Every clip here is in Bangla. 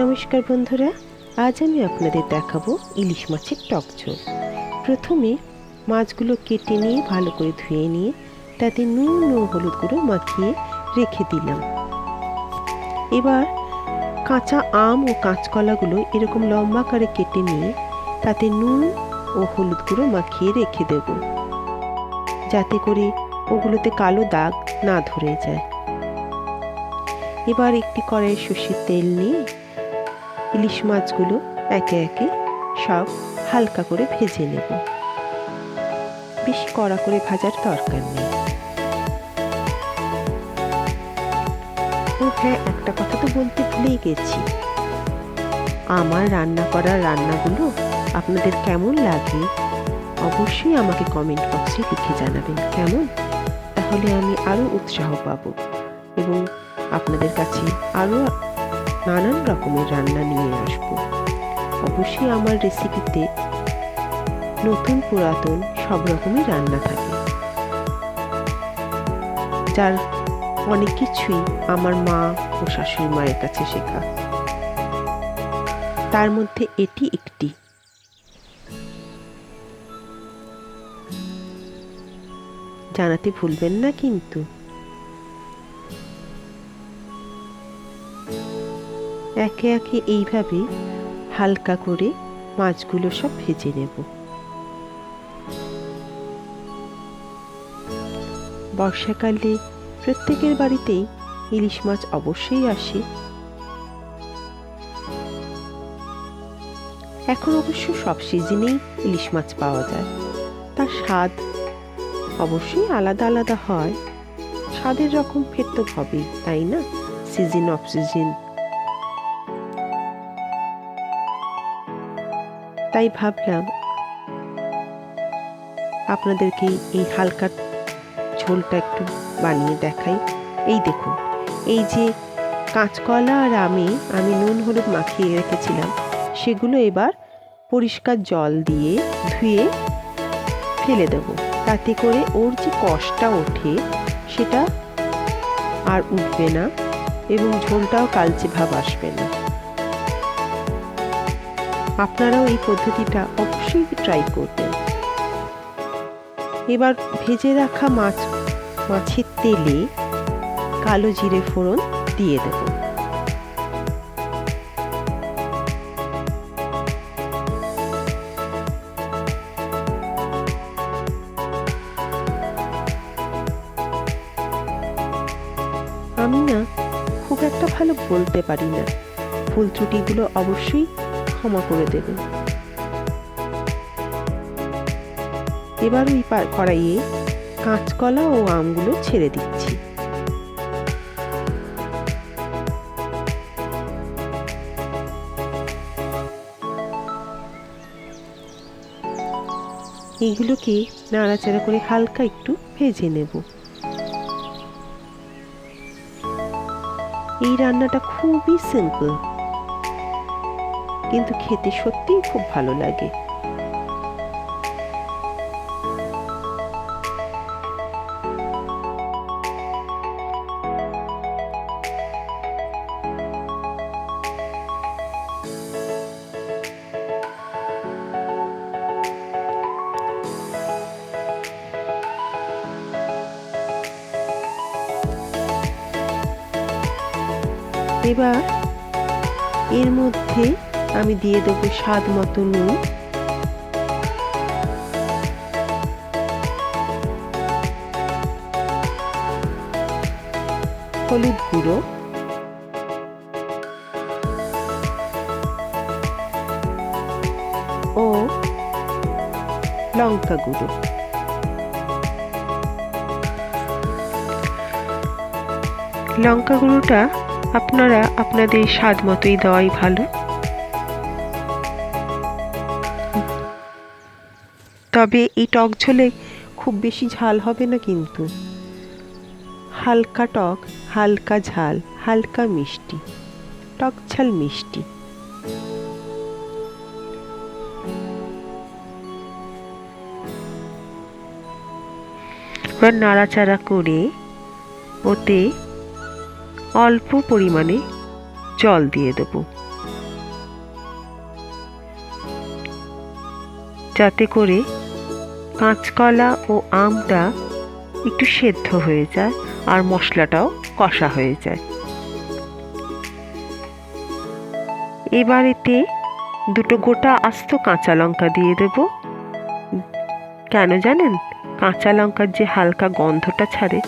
নমস্কার বন্ধুরা, আজ আমি আপনাদের দেখাবো ইলিশ মাছের টক ঝোল। প্রথমে মাছগুলো কেটে নিয়ে, ভালো করে ধুয়ে নিয়ে, তাতে নুন ও হলুদ গুঁড়ো মাখিয়ে রেখে দিলাম। এবার কাঁচা আম ও কাঁচকলাগুলো এরকম লম্বা করে কেটে নিয়ে, তাতে নুন ও হলুদ গুঁড়ো মাখিয়ে রেখে দেব। যাতে করে ওগুলোতে কালো দাগ না ধরে যায়। এবার একটি কড়াই সর্ষের তেল নিয়ে ইলিশ মাছগুলো একে একে সব হালকা করে ভেজে নেব। বেশি কড়া করে ভাজার দরকার নেই। হ্যাঁ একটা কথা তো বলতে ভুলেই গেছি। আমার রান্না করা রান্নাগুলো আপনাদের কেমন লাগে? অবশ্যই আমাকে কমেন্ট বক্সে লিখে জানাবেন, কেমন? তাহলে আমি আরও উৎসাহ পাব এবং আপনাদের কাছে আরও নানান রকমের রান্না নিয়ে আসব। অবশ্যই আমার রেসিপিতে নতুন পুরাতন সব রকমই রান্না থাকে। যার অনেক কিছুই আমার মা ও শাশুড়ি মায়ের কাছে শেখা। তার মধ্যে এটি একটি। জানাতে ভুলবেন না কিন্তু। একে একে এইভাবে হালকা করে মাছগুলো সব ভেজে নেব। বর্ষাকালে প্রত্যেকের বাড়িতেই ইলিশ মাছ অবশ্যই আসে। এখন অবশ্য সব সিজনেই ইলিশ মাছ পাওয়া যায়। তার স্বাদ অবশ্যই আলাদা আলাদা হয়। স্বাদের রকম ফের তো হবেই, তাই না? Season off season. তাই ভাবলাম আপনাদেরকে এই হালকা ঝোলটা একটু বানিয়ে দেখাই। এই দেখুন, এই যে কাঁচকলা আর আমি আমি নুন হলুদ মাখিয়ে রেখেছিলাম, সেগুলো এবার পরিষ্কার জল দিয়ে ধুয়ে ফেলে দেব। তাতে করে ওর যে কষটা ওঠে, সেটা আর উঠবে না এবং ঝোলটাও কালচে ভাব আসবে না। আপনারাও এই পদ্ধতিটা অবশ্যই ট্রাই করবেন। এবার ভেজে রাখা মাছ, মাছের তেলে কালো জিরে ফোড়ন দিয়ে দেব। আমি না খুব একটা ভালো বলতে পারি না। ভুল ত্রুটিগুলো অবশ্যই ক্ষমা করে দেবেন এবার ওই কড়াইয়ে কাঁচকলা ও আমগুলো ছেড়ে দিচ্ছি। এইগুলোকে নাড়াচাড়া করে হালকা একটু ভেজে নেব। এই রান্নাটা খুবই সিম্পল কিন্তু খেতে সত্যিই খুব ভালো লাগে। এবার এর মধ্যে আমি দিয়ে দেবো স্বাদ মতো নুন। হলুদ গুঁড়ো। ও লঙ্কা গুঁড়ো। লঙ্কা গুঁড়োটা আপনারা আপনাদের স্বাদ মতোই দেওয়াই ভালো। তবে এই টক ঝোলে খুব বেশি ঝাল হবে না কিন্তু। হালকা টক, হালকা ঝাল, হালকা মিষ্টি, টক ঝাল মিষ্টি। নাড়াচাড়া করে ওতে অল্প পরিমাণে জল দিয়ে দেব। যাতে করে কাঁচকলা ও আমটা একটু সেদ্ধ হয়ে যায় আর মশলাটাও কষা হয়ে যায়। এবার এতে দুটো গোটা আস্ত কাঁচা লঙ্কা দিয়ে দেব। কেন জানেন? কাঁচা লঙ্কার যে হালকা গন্ধটা ছাড়ে,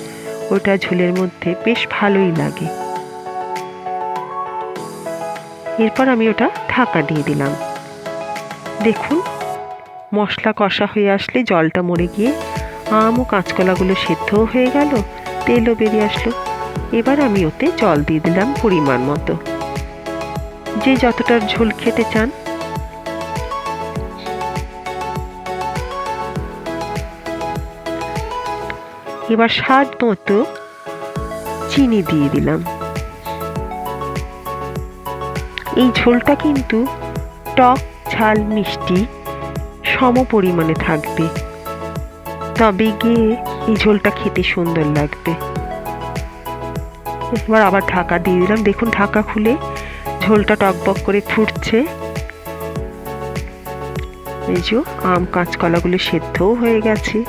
ওটা ঝোলের মধ্যে বেশ ভালোই লাগে। এরপর আমি ওটা ঢাকা দিয়ে দিলাম। দেখুন মশলা কষা হয়ে আসলে জলটা মরে গিয়ে আম ও কাঁচকলাগুলো সেদ্ধও হয়ে গেল, তেলও বেরিয়ে আসলো। এবার আমি ওতে জল দিয়ে দিলাম পরিমাণ মতো। যে যতটার ঝোল খেতে চান। এবার স্বাদ মতো চিনি দিয়ে দিলাম। এই ঝোলটা কিন্তু টক, ঝাল, মিষ্টি সম পরিমাণে থাকবে। তবে গিয়ে এই ঝোলটা খেতে সুন্দর লাগবে। এবার আবার ঢাকা দিয়ে দিলাম। দেখুন ঢাকা খুলে ঝোলটা টকবক করে ফুটছে। এই যে আম, কাঁচকলাগুলো সেদ্ধও হয়ে গেছে।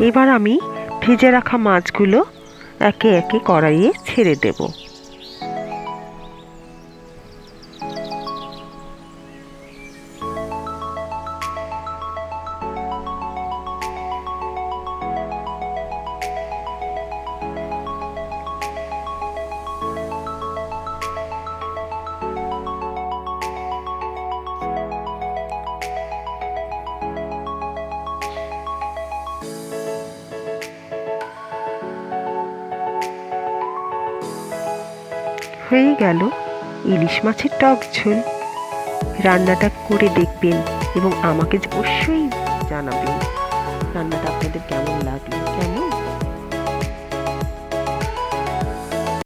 এবার আমি ভিজে রাখা মাছগুলো একে একে কড়াইয়ে ছেড়ে দেব। হয়ে গেল ইলিশ মাছের টক ঝোল। রান্নাটা করে দেখবেন এবং আমাকে অবশ্যই জানাবেন। রান্নাটা আপনাদের কেমন লাগল?